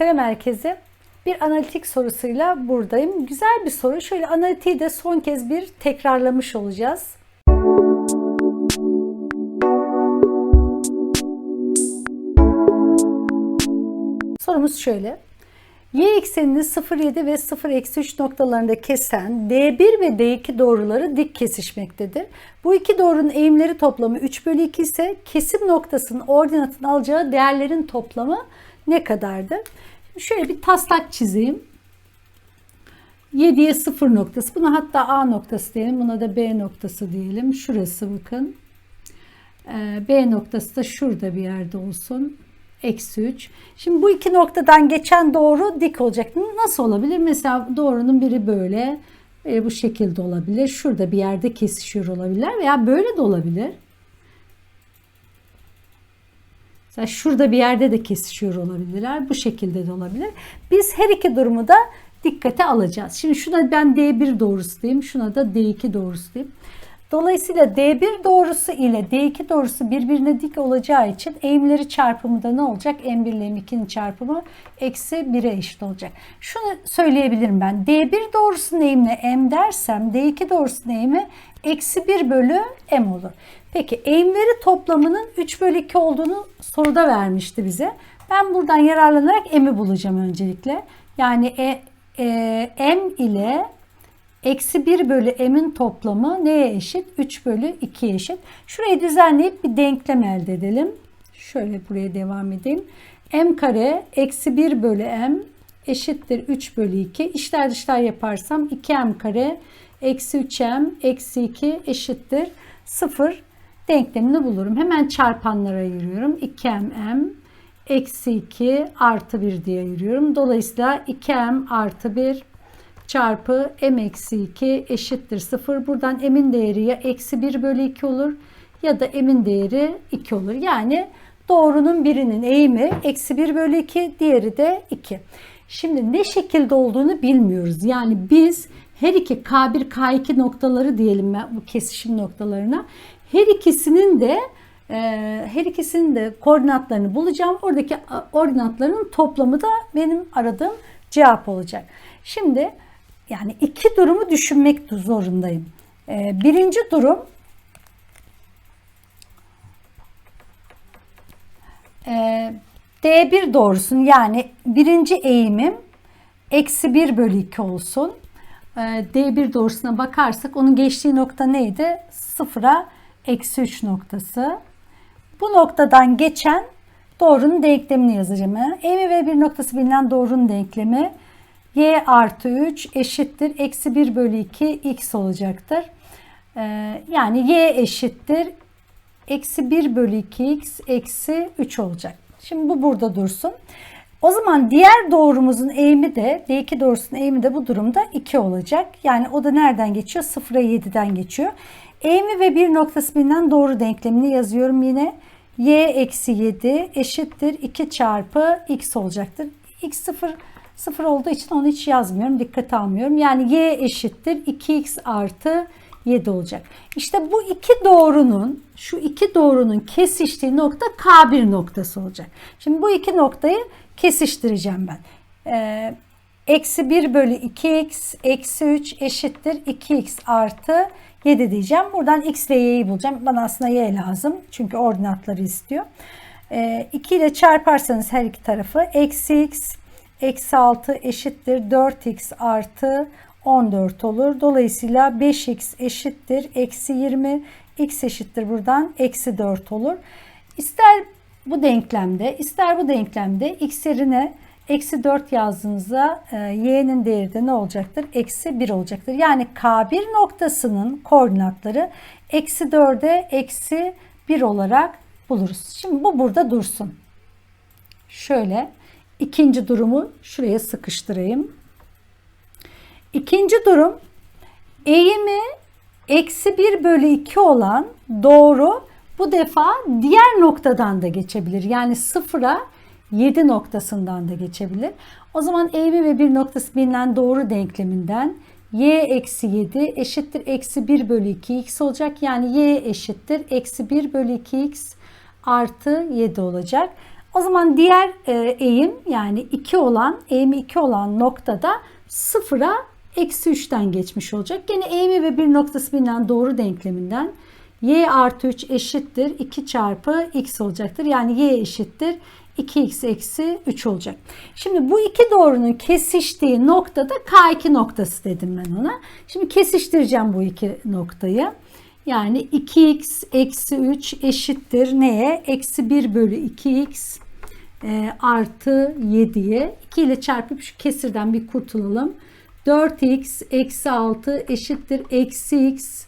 Selam herkese. Bir analitik sorusuyla buradayım. Güzel bir soru. Şöyle analitiği de son kez bir tekrarlamış olacağız. Sorumuz şöyle. Y eksenini 0,7 ve 0,3 noktalarında kesen D1 ve D2 doğruları dik kesişmektedir. Bu iki doğrunun eğimleri toplamı 3 bölü 2 ise kesim noktasının ordinatını alacağı değerlerin toplamı ne kadardı? Şöyle bir taslak çizeyim. 7'ye 0 noktası. Buna hatta A noktası diyelim. Buna da B noktası diyelim. Şurası bakın. Ee, B noktası da şurada bir yerde olsun. Eksi 3. Şimdi bu iki noktadan geçen doğru dik olacak. Nasıl olabilir? Mesela doğrunun biri böyle e, bu şekilde olabilir. Şurada bir yerde kesişiyor olabilirler veya böyle de olabilir. Mesela şurada bir yerde de kesişiyor olabilirler. Bu şekilde de olabilir. Biz her iki durumu da dikkate alacağız. Şimdi şuna ben D1 doğrusu diyeyim. Şuna da D2 doğrusu diyeyim. Dolayısıyla D1 doğrusu ile D2 doğrusu birbirine dik olacağı için eğimleri çarpımı da ne olacak? M1 ile M2'nin çarpımı eksi 1'e eşit olacak. Şunu söyleyebilirim ben. D1 doğrusunun eğimine M dersem D2 doğrusunun eğimi eksi 1 bölü M olur. Peki eğimleri toplamının 3 bölü 2 olduğunu soruda vermişti bize. Ben buradan yararlanarak M'i bulacağım öncelikle. Yani e, e, M ile Eksi 1 bölü m'in toplamı neye eşit? 3 bölü 2'ye eşit. Şurayı düzenleyip bir denklem elde edelim. Şöyle buraya devam edeyim. m kare eksi 1 bölü m eşittir 3 bölü 2. İşler dışlar yaparsam 2m kare eksi 3m eksi 2 eşittir 0 denklemini bulurum. Hemen çarpanlara ayırıyorum. 2m eksi 2 artı 1 diye ayırıyorum. Dolayısıyla 2m artı 1 çarpı m eksi 2 eşittir 0. Buradan m'in değeri ya eksi 1 bölü 2 olur ya da m'in değeri 2 olur. Yani doğrunun birinin eğimi eksi 1 bölü 2 diğeri de 2. Şimdi ne şekilde olduğunu bilmiyoruz. Yani biz her iki K1 K2 noktaları diyelim ben bu kesişim noktalarına. Her ikisinin de e, her ikisinin de koordinatlarını bulacağım. Oradaki ordinatların toplamı da benim aradığım cevap olacak. Şimdi yani iki durumu düşünmek zorundayım. Ee, birinci durum e, D1 doğrusun yani birinci eğimim eksi 1 bölü 2 olsun. Ee, D1 doğrusuna bakarsak onun geçtiği nokta neydi? Sıfıra eksi 3 noktası. Bu noktadan geçen doğrunun denklemini yazacağım. Eğimi ve bir noktası bilinen doğrunun denklemi y artı 3 eşittir. Eksi 1 bölü 2 x olacaktır. Ee, yani y eşittir. Eksi 1 bölü 2x eksi 3 olacak. Şimdi bu burada dursun. O zaman diğer doğrumuzun eğimi de D2 doğrusunun eğimi de bu durumda 2 olacak. Yani o da nereden geçiyor? 0'a 7'den geçiyor. Eğimi ve bir noktası bilinen doğru denklemini yazıyorum yine. y eksi 7 eşittir 2 çarpı x olacaktır. x 0 0 olduğu için onu hiç yazmıyorum. Dikkate almıyorum. Yani y eşittir 2x artı 7 olacak. İşte bu iki doğrunun şu iki doğrunun kesiştiği nokta K1 noktası olacak. Şimdi bu iki noktayı kesiştireceğim ben. Ee, eksi 1 bölü 2x eksi 3 eşittir 2x artı 7 diyeceğim. Buradan x ve y'yi bulacağım. Bana aslında y lazım. Çünkü ordinatları istiyor. Ee, 2 ile çarparsanız her iki tarafı eksi x eksi 6 eşittir 4x artı 14 olur. Dolayısıyla 5x eşittir eksi 20 x eşittir buradan eksi 4 olur. İster bu denklemde ister bu denklemde x yerine eksi 4 yazdığınızda e, y'nin değeri de ne olacaktır? Eksi 1 olacaktır. Yani K1 noktasının koordinatları eksi 4'e eksi 1 olarak buluruz. Şimdi bu burada dursun. Şöyle İkinci durumu şuraya sıkıştırayım. İkinci durum eğimi eksi 1 bölü 2 olan doğru bu defa diğer noktadan da geçebilir. Yani sıfıra 7 noktasından da geçebilir. O zaman eğimi ve bir noktası bilinen doğru denkleminden y eksi 7 eşittir eksi 1 bölü 2x olacak. Yani y eşittir eksi 1 bölü 2x artı 7 olacak. O zaman diğer e, eğim yani 2 olan eğimi 2 olan noktada sıfıra eksi 3'ten geçmiş olacak. Gene eğimi ve bir noktası bilinen doğru denkleminden y artı 3 eşittir 2 çarpı x olacaktır. Yani y eşittir 2x eksi 3 olacak. Şimdi bu iki doğrunun kesiştiği noktada K2 noktası dedim ben ona. Şimdi kesiştireceğim bu iki noktayı. Yani 2x eksi 3 eşittir neye? Eksi 1 bölü 2x e, artı 7'ye 2 ile çarpıp şu kesirden bir kurtulalım. 4x eksi 6 eşittir eksi x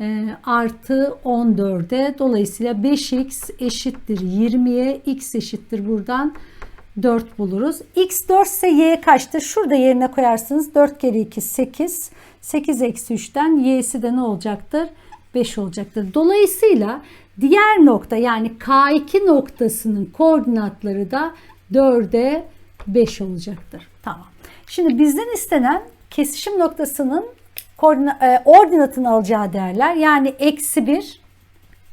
e, artı 14'e dolayısıyla 5x eşittir 20'ye x eşittir buradan 4 buluruz. x 4 ise y kaçtır? Şurada yerine koyarsınız. 4 kere 2 8. 8 eksi 3'ten y'si de ne olacaktır? 5 olacaktır. Dolayısıyla diğer nokta yani K2 noktasının koordinatları da 4'e 5 olacaktır. Tamam. Şimdi bizden istenen kesişim noktasının e, ordinatını alacağı değerler yani eksi 1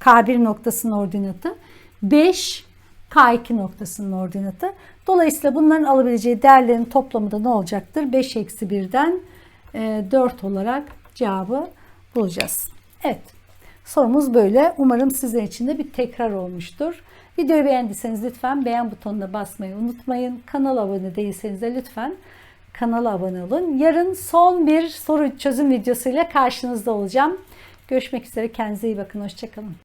K1 noktasının ordinatı 5 K2 noktasının ordinatı. Dolayısıyla bunların alabileceği değerlerin toplamı da ne olacaktır? 5 eksi 1'den e, 4 olarak cevabı bulacağız. Evet. Sorumuz böyle. Umarım sizler için de bir tekrar olmuştur. Videoyu beğendiyseniz lütfen beğen butonuna basmayı unutmayın. Kanala abone değilseniz de lütfen kanala abone olun. Yarın son bir soru çözüm videosuyla karşınızda olacağım. Görüşmek üzere. Kendinize iyi bakın. Hoşçakalın.